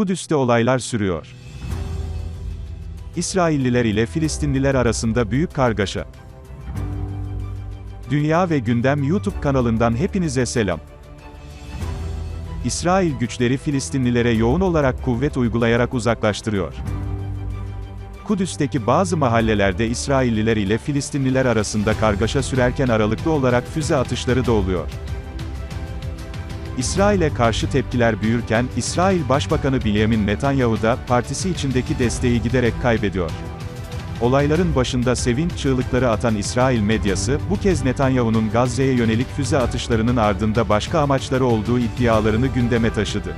Kudüs'te olaylar sürüyor. İsrailliler ile Filistinliler arasında büyük kargaşa. Dünya ve Gündem YouTube kanalından hepinize selam. İsrail güçleri Filistinlilere yoğun olarak kuvvet uygulayarak uzaklaştırıyor. Kudüs'teki bazı mahallelerde İsrailliler ile Filistinliler arasında kargaşa sürerken aralıklı olarak füze atışları da oluyor. İsrail'e karşı tepkiler büyürken, İsrail Başbakanı Benjamin Netanyahu da, partisi içindeki desteği giderek kaybediyor. Olayların başında sevinç çığlıkları atan İsrail medyası, bu kez Netanyahu'nun Gazze'ye yönelik füze atışlarının ardında başka amaçları olduğu iddialarını gündeme taşıdı.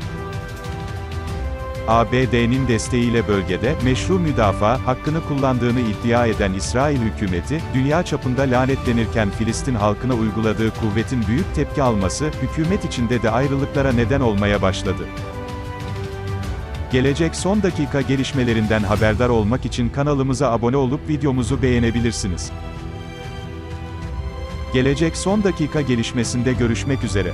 ABD'nin desteğiyle bölgede, meşru müdafaa, hakkını kullandığını iddia eden İsrail hükümeti, dünya çapında lanetlenirken Filistin halkına uyguladığı kuvvetin büyük tepki alması, hükümet içinde de ayrılıklara neden olmaya başladı. Gelecek son dakika gelişmelerinden haberdar olmak için kanalımıza abone olup videomuzu beğenebilirsiniz. Gelecek son dakika gelişmesinde görüşmek üzere.